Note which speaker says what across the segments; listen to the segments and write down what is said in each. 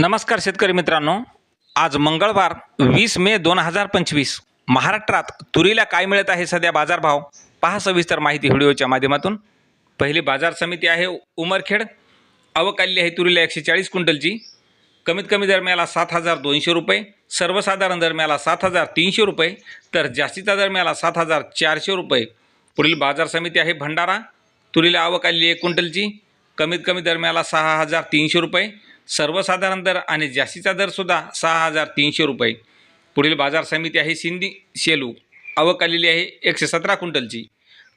Speaker 1: नमस्कार शेतकरी मित्रांनो. आज मंगळवार वीस मे दोन हजार पंचवीस. महाराष्ट्रात तुरीला काय मिळत आहे सध्या बाजारभाव? पहा सविस्तर माहिती व्हिडिओच्या माध्यमातून. पहिली बाजार समिती आहे उमरखेड. अवकाली आहे तुरीला एकशे चाळीस क्विंटलची. कमीत कमी दरम्याला सात हजार दोनशे रुपये. सर्वसाधारण दरम्याला सात हजार तीनशे रुपये. तर जास्तीचा दरम्याला सात हजार चारशे रुपये. पुढील बाजार समिती आहे भंडारा. तुरीला आवक आलेली एक क्विंटलची. कमीत कमी दरम्याला सहा हजार तीनशे रुपये. सर्वसाधारण दर आणि जास्तीचा दरसुद्धा सहा हजार तीनशे रुपये. पुढील बाजार समिती आहे सिंधी शेलू. आवक आलेली आहे एकशे सतरा क्विंटलची.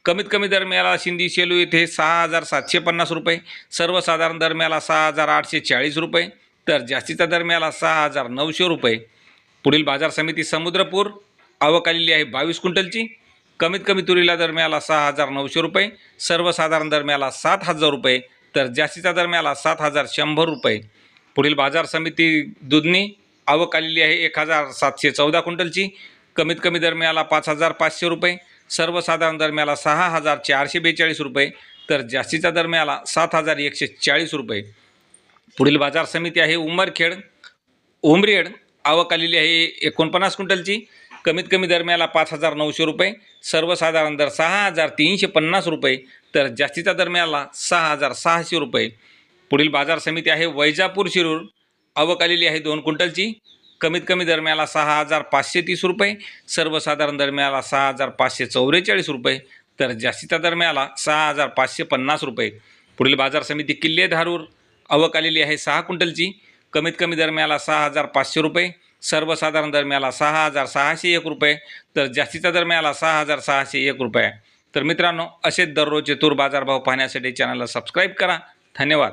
Speaker 1: कमीत कमी दरम्याला सिंधी शेलू येथे सहा हजार सातशे पन्नास रुपये. सर्वसाधारण दरम्याला सहा हजार आठशे चाळीस रुपये. तर जास्तीचा दरम्याला सहा हजार नऊशे रुपये. पुढील बाजार समिती समुद्रपूर. आवक आलेली आहे बावीस क्विंटलची. कमीत कमी तुरीला दरम्याला सहा हजार नऊशे रुपये. सर्वसाधारण दरम्याला सात हजार रुपये. तर जास्तीचा दरम्याला सात हजार शंभर रुपये. पुढील बाजार समिती दुधनी आवक आलेली आहे एक हजार सातशे चौदा क्विंटलची. कमीत कमी दरम्याला पाच हजार पाचशे रुपये. सर्वसाधारण दरम्याला सहा हजार चारशे बेचाळीस रुपये. तर जास्तीचा दरम्याला सात हजार एकशे चाळीस रुपये. पुढील बाजार समिती आहे उमरखेड. उमरेड आवक आलेली आहे एकोणपन्नास क्विंटलची. कमीत कमी दरम्याला पाच हजार नऊशे रुपये सर्वसाधारण दर सहा हजार तीनशे पन्नास रुपये तर जास्तीचा दरम्याला सहा हजार सहाशे रुपये. पुढील बाजार समिती आहे वैजापूर शिरूर. आवक आलेली आहे दोन क्विंटलची. कमीत कमी दरम्याला सहा हजार पाचशे तीस रुपये सर्वसाधारण दरम्याला सहा हजार पाचशे चौवेचाळीस रुपये तर जास्तीचा दरम्याला सहा हजार पाचशे पन्नास रुपये. पुढील बाजार समिती किल्ले धारूर. आवक आलेली आहे सहा क्विंटलची. कमीत कमी दरम्याला सहा हजार पाचशे रुपये सर्वसाधारण दरम्याला सहा हजार सहाशे एक रुपये तर जास्तीचा दरम्याला सहा हजार सहाशे एक रुपये. तर मित्रांनो असेच दररोजचे तूर बाजारभाव पाहण्यासाठी चॅनलला सबस्क्राईब करा. धन्यवाद.